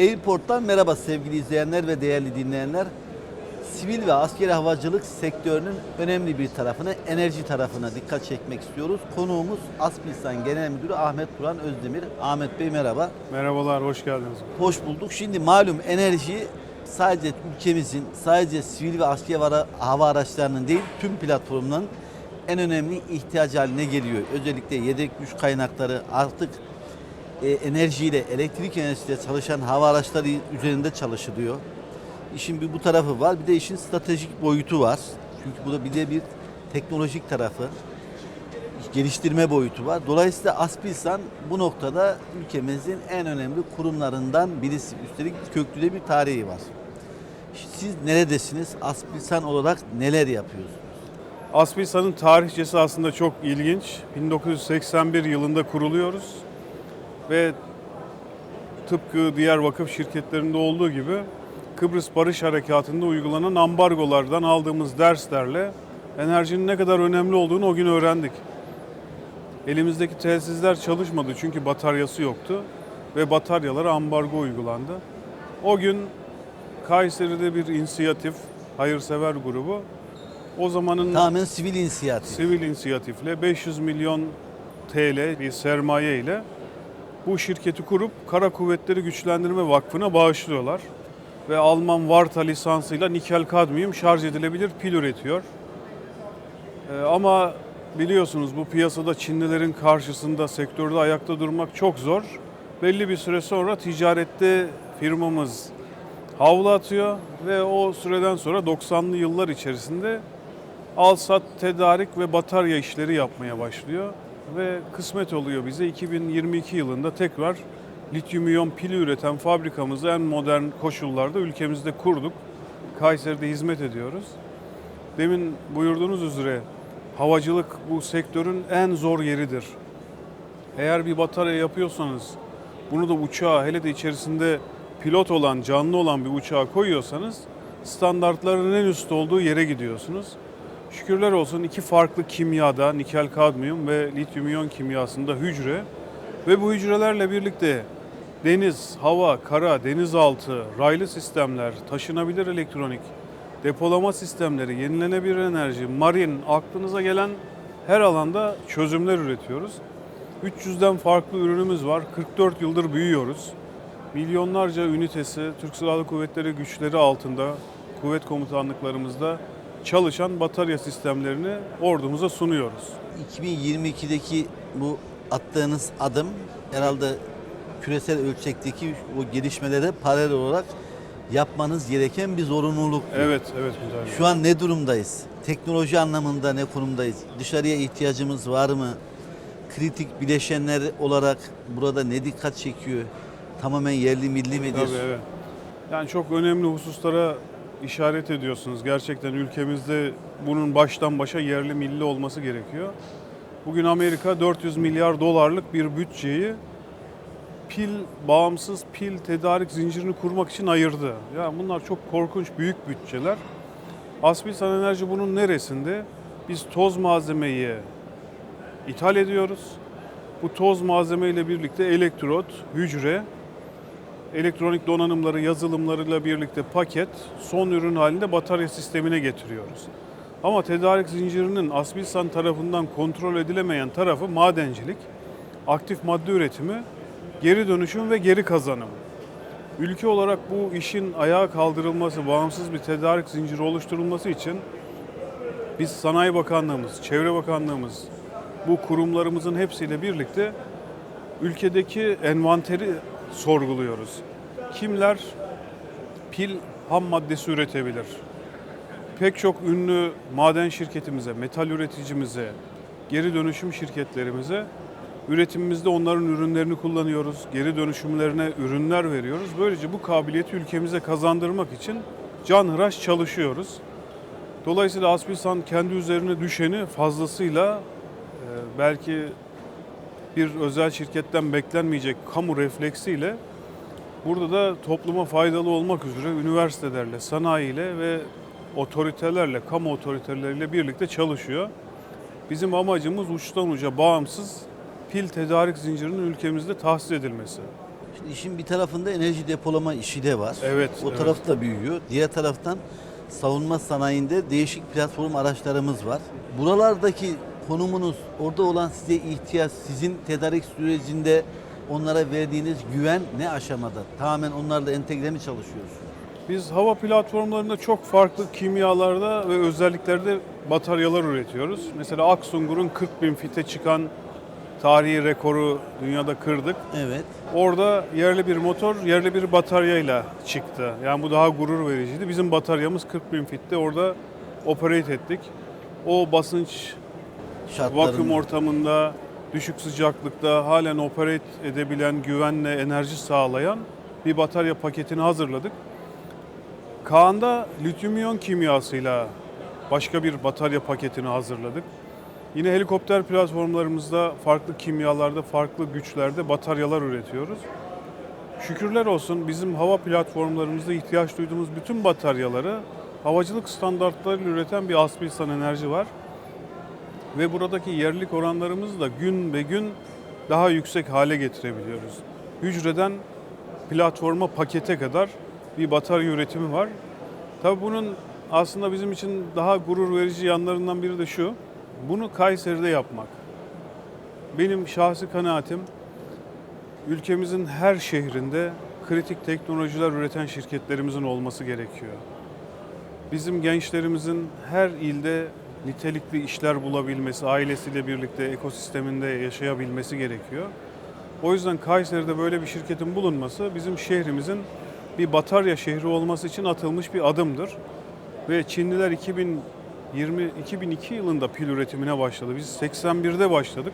Airport'tan merhaba sevgili izleyenler ve değerli dinleyenler. Sivil ve askeri havacılık sektörünün önemli bir tarafına, enerji tarafına dikkat çekmek istiyoruz. Konuğumuz Aspilsan Genel Müdürü Ahmet Turan Özdemir. Ahmet Bey merhaba. Merhabalar, hoş geldiniz. Hoş bulduk. Şimdi malum enerji sadece ülkemizin, sadece sivil ve askeri hava- hava araçlarının değil, tüm platformların en önemli ihtiyacı haline geliyor. Özellikle yedek güç kaynakları artık e, enerjiyle, elektrik enerjisiyle çalışan hava araçları üzerinde çalışılıyor. İşin bir bu tarafı var. Bir de işin stratejik boyutu var. Çünkü bu da bir de bir teknolojik tarafı geliştirme boyutu var. Dolayısıyla Aspilsan bu noktada ülkemizin en önemli kurumlarından birisi. Üstelik köklü de bir tarihi var. Siz neredesiniz? Aspilsan olarak neler yapıyorsunuz? Aspilsan'ın tarihçesi aslında çok ilginç. 1981 yılında kuruluyoruz ve tıpkı diğer vakıf şirketlerinde olduğu gibi Kıbrıs Barış Harekatı'nda uygulanan ambargolardan aldığımız derslerle enerjinin ne kadar önemli olduğunu o gün öğrendik. Elimizdeki tesisler çalışmadı çünkü bataryası yoktu ve bataryalara ambargo uygulandı. O gün Kayseri'de bir inisiyatif, hayırsever grubu o zamanın Tamamen sivil inisiyatif. sivil inisiyatifle 500 milyon TL bir sermaye ile bu şirketi kurup Kara Kuvvetleri Güçlendirme Vakfı'na bağışlıyorlar. Ve Alman Varta lisansıyla nikel kadmiyum şarj edilebilir pil üretiyor. Ee, ama biliyorsunuz bu piyasada Çinlilerin karşısında sektörde ayakta durmak çok zor. Belli bir süre sonra ticarette firmamız havlu atıyor ve o süreden sonra 90'lı yıllar içerisinde al sat tedarik ve batarya işleri yapmaya başlıyor ve kısmet oluyor bize 2022 yılında tekrar lityum iyon pili üreten fabrikamızı en modern koşullarda ülkemizde kurduk. Kayseri'de hizmet ediyoruz. Demin buyurduğunuz üzere havacılık bu sektörün en zor yeridir. Eğer bir batarya yapıyorsanız bunu da uçağa hele de içerisinde pilot olan, canlı olan bir uçağa koyuyorsanız standartların en üst olduğu yere gidiyorsunuz. Şükürler olsun iki farklı kimyada nikel kadmiyum ve lityum iyon kimyasında hücre ve bu hücrelerle birlikte deniz, hava, kara, denizaltı, raylı sistemler, taşınabilir elektronik, depolama sistemleri, yenilenebilir enerji, marin, aklınıza gelen her alanda çözümler üretiyoruz. 300'den farklı ürünümüz var. 44 yıldır büyüyoruz. Milyonlarca ünitesi Türk Silahlı Kuvvetleri güçleri altında kuvvet komutanlıklarımızda çalışan batarya sistemlerini ordumuza sunuyoruz. 2022'deki bu attığınız adım herhalde küresel ölçekteki o gelişmelere paralel olarak yapmanız gereken bir zorunluluk. Evet, evet müdahale. Şu an ne durumdayız? Teknoloji anlamında ne konumdayız? Dışarıya ihtiyacımız var mı? Kritik bileşenler olarak burada ne dikkat çekiyor? Tamamen yerli milli midir? Tabii evet. Yani çok önemli hususlara işaret ediyorsunuz. Gerçekten ülkemizde bunun baştan başa yerli milli olması gerekiyor. Bugün Amerika 400 milyar dolarlık bir bütçeyi pil bağımsız pil tedarik zincirini kurmak için ayırdı. Ya bunlar çok korkunç büyük bütçeler. Aspilsan Enerji bunun neresinde? Biz toz malzemeyi ithal ediyoruz. Bu toz malzeme ile birlikte elektrot, hücre, elektronik donanımları, yazılımlarıyla birlikte paket son ürün halinde batarya sistemine getiriyoruz. Ama tedarik zincirinin Aspilsan tarafından kontrol edilemeyen tarafı madencilik, aktif madde üretimi, geri dönüşüm ve geri kazanım. Ülke olarak bu işin ayağa kaldırılması, bağımsız bir tedarik zinciri oluşturulması için biz Sanayi Bakanlığımız, Çevre Bakanlığımız, bu kurumlarımızın hepsiyle birlikte ülkedeki envanteri sorguluyoruz. Kimler pil ham maddesi üretebilir? Pek çok ünlü maden şirketimize, metal üreticimize, geri dönüşüm şirketlerimize üretimimizde onların ürünlerini kullanıyoruz. Geri dönüşümlerine ürünler veriyoruz. Böylece bu kabiliyeti ülkemize kazandırmak için canhıraş çalışıyoruz. Dolayısıyla Aspilsan kendi üzerine düşeni fazlasıyla e, belki bir özel şirketten beklenmeyecek kamu refleksiyle burada da topluma faydalı olmak üzere üniversitelerle, sanayiyle ve otoritelerle, kamu otoriteleriyle birlikte çalışıyor. Bizim amacımız uçtan uca bağımsız pil tedarik zincirinin ülkemizde tahsis edilmesi. Şimdi işin bir tarafında enerji depolama işi de var. Evet, O evet. taraf da büyüyor. Diğer taraftan savunma sanayinde değişik platform araçlarımız var. Buralardaki konumunuz, orada olan size ihtiyaç, sizin tedarik sürecinde onlara verdiğiniz güven ne aşamada? Tamamen onlarla entegre mi çalışıyorsunuz? Biz hava platformlarında çok farklı kimyalarda ve özelliklerde bataryalar üretiyoruz. Mesela Aksungur'un 40 bin fite çıkan tarihi rekoru dünyada kırdık. Evet. Orada yerli bir motor, yerli bir bataryayla çıktı. Yani bu daha gurur vericiydi. Bizim bataryamız 40 bin fitte orada operate ettik. O basınç Vakum ortamında, düşük sıcaklıkta halen operate edebilen, güvenle enerji sağlayan bir batarya paketini hazırladık. Kaan'da lityum iyon kimyasıyla başka bir batarya paketini hazırladık. Yine helikopter platformlarımızda farklı kimyalarda, farklı güçlerde bataryalar üretiyoruz. Şükürler olsun bizim hava platformlarımızda ihtiyaç duyduğumuz bütün bataryaları havacılık standartlarıyla üreten bir Aspilsan Enerji var. Ve buradaki yerlilik oranlarımızı da gün ve gün daha yüksek hale getirebiliyoruz. Hücreden platforma pakete kadar bir batarya üretimi var. Tabii bunun aslında bizim için daha gurur verici yanlarından biri de şu. Bunu Kayseri'de yapmak. Benim şahsi kanaatim ülkemizin her şehrinde kritik teknolojiler üreten şirketlerimizin olması gerekiyor. Bizim gençlerimizin her ilde nitelikli işler bulabilmesi, ailesiyle birlikte ekosisteminde yaşayabilmesi gerekiyor. O yüzden Kayseri'de böyle bir şirketin bulunması bizim şehrimizin bir batarya şehri olması için atılmış bir adımdır. Ve Çinliler 2020 2002 yılında pil üretimine başladı. Biz 81'de başladık.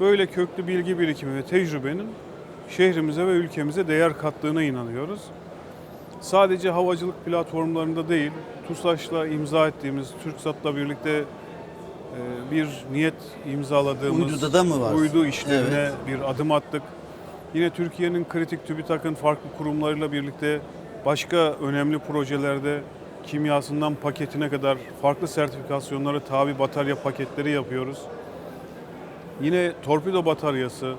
Böyle köklü bilgi birikimi ve tecrübenin şehrimize ve ülkemize değer kattığına inanıyoruz. Sadece havacılık platformlarında değil, TUSAŞ'la imza ettiğimiz, TürkSat'la birlikte e, bir niyet imzaladığımız Uyduda da mı var? uydu işlerine Evet. bir adım attık. Yine Türkiye'nin kritik TÜBİTAK'ın farklı kurumlarıyla birlikte başka önemli projelerde kimyasından paketine kadar farklı sertifikasyonlara tabi batarya paketleri yapıyoruz. Yine torpido bataryası,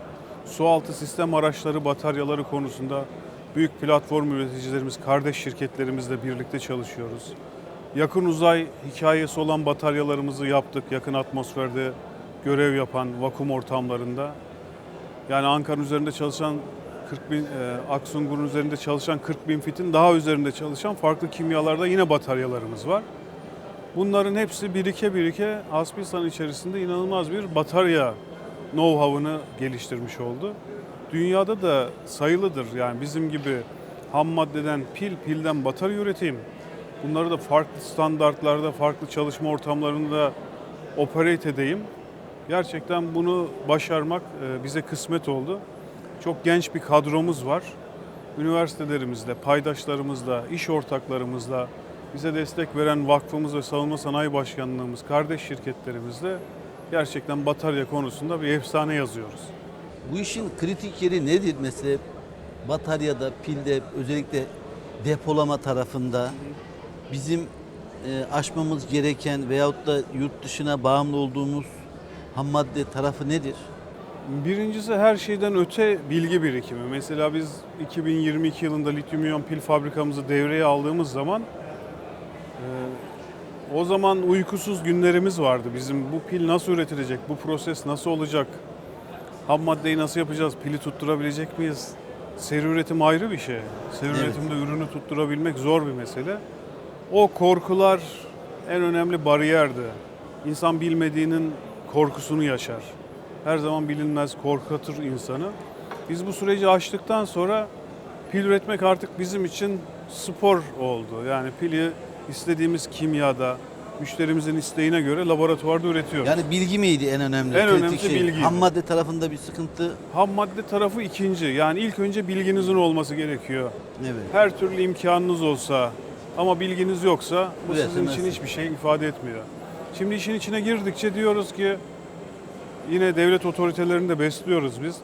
sualtı sistem araçları bataryaları konusunda büyük platform üreticilerimiz, kardeş şirketlerimizle birlikte çalışıyoruz. Yakın uzay hikayesi olan bataryalarımızı yaptık. Yakın atmosferde görev yapan vakum ortamlarında. Yani Ankara üzerinde çalışan 40 bin, e, Aksungur'un üzerinde çalışan 40 bin fitin daha üzerinde çalışan farklı kimyalarda yine bataryalarımız var. Bunların hepsi birike birike Aspilsan içerisinde inanılmaz bir batarya know-how'ını geliştirmiş oldu. Dünyada da sayılıdır yani bizim gibi ham maddeden pil, pilden batarya üreteyim. Bunları da farklı standartlarda, farklı çalışma ortamlarında operate edeyim. Gerçekten bunu başarmak e, bize kısmet oldu. Çok genç bir kadromuz var. Üniversitelerimizle, paydaşlarımızla, iş ortaklarımızla, bize destek veren vakfımız ve savunma sanayi başkanlığımız, kardeş şirketlerimizle gerçekten batarya konusunda bir efsane yazıyoruz. Bu işin kritik yeri nedir mesela bataryada, pilde özellikle depolama tarafında bizim e, aşmamız gereken veyahut da yurt dışına bağımlı olduğumuz ham madde tarafı nedir? Birincisi her şeyden öte bilgi birikimi. Mesela biz 2022 yılında lityum iyon pil fabrikamızı devreye aldığımız zaman e, o zaman uykusuz günlerimiz vardı. Bizim bu pil nasıl üretilecek, bu proses nasıl olacak, ham maddeyi nasıl yapacağız, pili tutturabilecek miyiz? Seri üretim ayrı bir şey. Seri Evet. üretimde ürünü tutturabilmek zor bir mesele. O korkular en önemli bariyerdi. İnsan bilmediğinin korkusunu yaşar. Her zaman bilinmez korkutur insanı. Biz bu süreci aştıktan sonra pil üretmek artık bizim için spor oldu. Yani pili istediğimiz kimyada, müşterimizin isteğine göre laboratuvarda üretiyoruz. Yani bilgi miydi en önemli? En önemlisi şey? bilgiydi. Ham madde tarafında bir sıkıntı. Ham madde tarafı ikinci. Yani ilk önce bilginizin olması gerekiyor. Evet. Her türlü imkanınız olsa ama bilginiz yoksa bu sizin için hiçbir şey ifade etmiyor. Şimdi işin içine girdikçe diyoruz ki yine devlet otoritelerini de besliyoruz biz.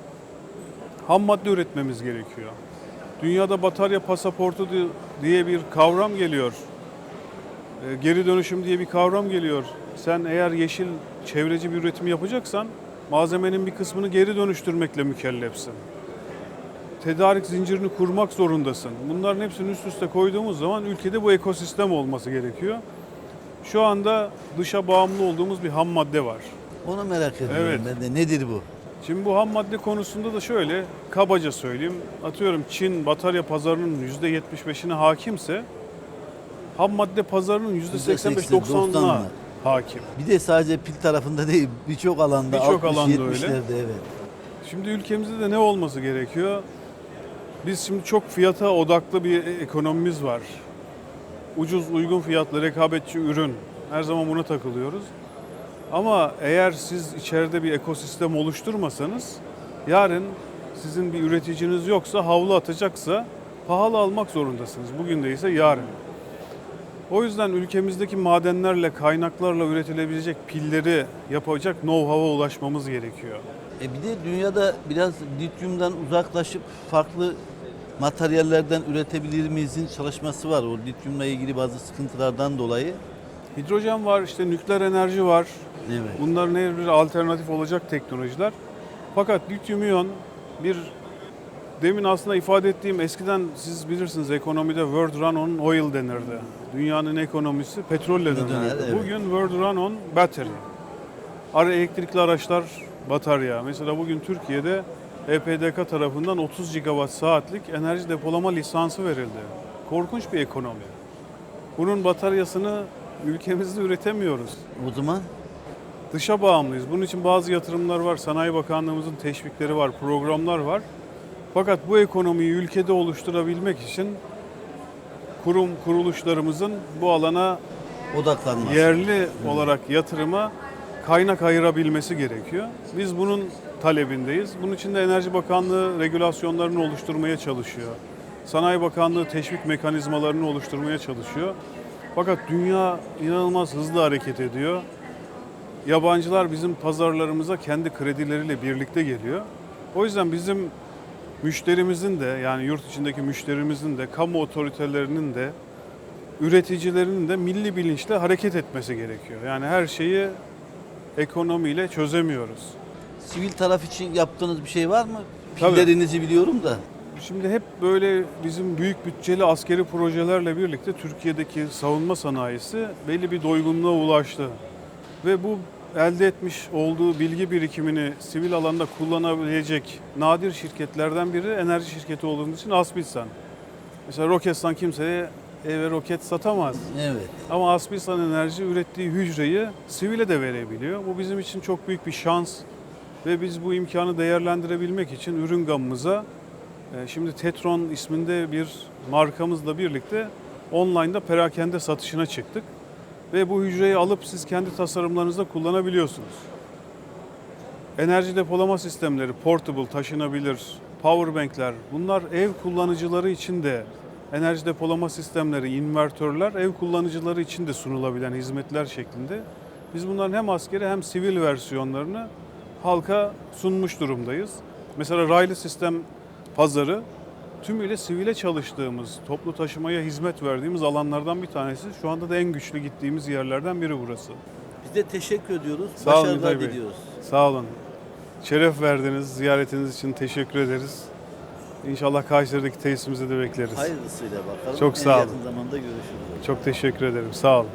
Ham madde üretmemiz gerekiyor. Dünyada batarya pasaportu di- diye bir kavram geliyor. E, Geri dönüşüm diye bir kavram geliyor. Sen eğer yeşil çevreci bir üretim yapacaksan malzemenin bir kısmını geri dönüştürmekle mükellefsin. tedarik zincirini kurmak zorundasın. Bunların hepsini üst üste koyduğumuz zaman ülkede bu ekosistem olması gerekiyor. Şu anda dışa bağımlı olduğumuz bir ham madde var. Onu merak ediyorum Evet. ben de. Nedir bu? Şimdi bu ham madde konusunda da şöyle kabaca söyleyeyim. Atıyorum Çin batarya pazarının %75'ine hakimse ham madde pazarının %85-90'ına %90'ına. hakim. Bir de sadece pil tarafında değil, birçok alanda, Birçok 60, alanda öyle. 70'lerde evet. Şimdi ülkemizde de ne olması gerekiyor? Biz şimdi çok fiyata odaklı bir ekonomimiz var. Ucuz, uygun fiyatlı, rekabetçi ürün. Her zaman buna takılıyoruz. Ama eğer siz içeride bir ekosistem oluşturmasanız, yarın sizin bir üreticiniz yoksa, havlu atacaksa pahalı almak zorundasınız. Bugün değilse yarın. O yüzden ülkemizdeki madenlerle, kaynaklarla üretilebilecek pilleri yapacak know-how'a ulaşmamız gerekiyor. E bir de dünyada biraz lityumdan uzaklaşıp farklı materyallerden üretebilir miyizin çalışması var. O lityumla ilgili bazı sıkıntılardan dolayı. Hidrojen var, işte nükleer enerji var. Evet. Bunların her biri alternatif olacak teknolojiler. Fakat lityum iyon bir demin aslında ifade ettiğim eskiden siz bilirsiniz ekonomide world run on oil denirdi. Dünyanın ekonomisi petrolle Döner, dönerdi. evet. Bugün world run on battery. Ara elektrikli araçlar batarya. Mesela bugün Türkiye'de EPDK tarafından 30 gigawatt saatlik enerji depolama lisansı verildi. Korkunç bir ekonomi. Bunun bataryasını ülkemizde üretemiyoruz. O zaman Dışa bağımlıyız. Bunun için bazı yatırımlar var. Sanayi Bakanlığımızın teşvikleri var, programlar var. Fakat bu ekonomiyi ülkede oluşturabilmek için kurum kuruluşlarımızın bu alana odaklanmak. yerli olarak yatırıma kaynak ayırabilmesi gerekiyor. Biz bunun talebindeyiz. Bunun için de Enerji Bakanlığı regülasyonlarını oluşturmaya çalışıyor. Sanayi Bakanlığı teşvik mekanizmalarını oluşturmaya çalışıyor. Fakat dünya inanılmaz hızlı hareket ediyor. Yabancılar bizim pazarlarımıza kendi kredileriyle birlikte geliyor. O yüzden bizim müşterimizin de yani yurt içindeki müşterimizin de kamu otoritelerinin de üreticilerinin de milli bilinçle hareket etmesi gerekiyor. Yani her şeyi ekonomiyle çözemiyoruz. Sivil taraf için yaptığınız bir şey var mı? Tabii. Pillerinizi biliyorum da. Şimdi hep böyle bizim büyük bütçeli askeri projelerle birlikte Türkiye'deki savunma sanayisi belli bir doygunluğa ulaştı. Ve bu elde etmiş olduğu bilgi birikimini sivil alanda kullanabilecek nadir şirketlerden biri enerji şirketi olduğumuz için Aspilsan. Mesela Roketsan kimseye eve roket satamaz. Evet. Ama Aspilsan Enerji ürettiği hücreyi sivile de verebiliyor. Bu bizim için çok büyük bir şans ve biz bu imkanı değerlendirebilmek için ürün gamımıza e, şimdi Tetron isminde bir markamızla birlikte online'da perakende satışına çıktık. Ve bu hücreyi alıp siz kendi tasarımlarınızda kullanabiliyorsunuz. Enerji depolama sistemleri, portable, taşınabilir, powerbankler bunlar ev kullanıcıları için de enerji depolama sistemleri, invertörler ev kullanıcıları için de sunulabilen hizmetler şeklinde. Biz bunların hem askeri hem sivil versiyonlarını halka sunmuş durumdayız. Mesela raylı sistem pazarı tümüyle sivile çalıştığımız, toplu taşımaya hizmet verdiğimiz alanlardan bir tanesi. Şu anda da en güçlü gittiğimiz yerlerden biri burası. Biz de teşekkür ediyoruz. Sağ olun Başarılar Bey. diliyoruz. Sağ olun. Şeref verdiniz. Ziyaretiniz için teşekkür ederiz. İnşallah Kayseri'deki tesisimize de bekleriz. Hayırlısıyla bakalım. Çok sağ olun. yakın zamanda görüşürüz. Çok teşekkür ederim. Sağ olun.